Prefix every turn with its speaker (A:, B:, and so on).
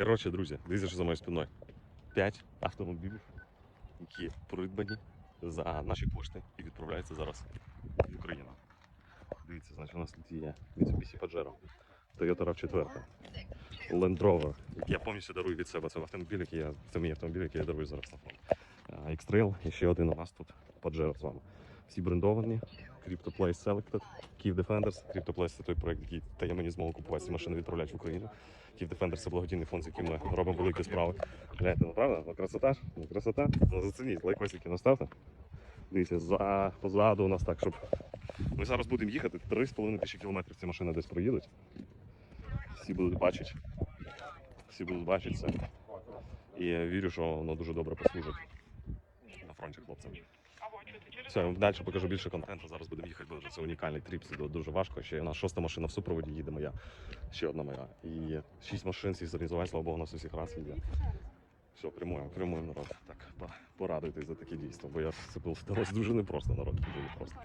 A: Коротше, друзі, дивіться, що за моєю спиною. П'ять автомобілів, які придбані за наші кошти і відправляються зараз в Україну. Дивіться, значить, у нас тут є Mitsubishi Pajero, Toyota RAV4, Land Rover, я повністю дарую від себе. Це автомобіль, який я, це мій автомобіль, який я дарую зараз на. А, X-Trail і ще один у нас тут Pajero з вами. Всі брендовані, CryptoPlace Selected, Kyiv Defenders. CryptoPlace це той проект, який дає мені змогу купувати ці машини відправляти в Україну. Kyiv Defenders це благодійний фонд, з яким ми робимо великі справи. Гляньте, ну правда? Ну красота ж? Ну красота. Ну зацініть, лайкосики наставте. Дивіться, за, позаду у нас так, щоб. Ми зараз будемо їхати 3,5 тисячі кілометрів ці машини десь проїдуть. Всі будуть бачити. Всі будуть бачити це. І я вірю, що воно дуже добре послужить фронті хлопцям. Все, далі покажу більше контенту. Зараз будемо їхати, бо це унікальний тріп, це дуже важко. Ще у нас шоста машина в супроводі їде моя, ще одна моя. І шість машин всіх зорганізувати, слава Богу, у нас усіх раз їде. Все, прямуємо, прямуємо народ. Так, порадуйтесь за такі дійства, бо я це було дуже непросто, народ, дуже непросто.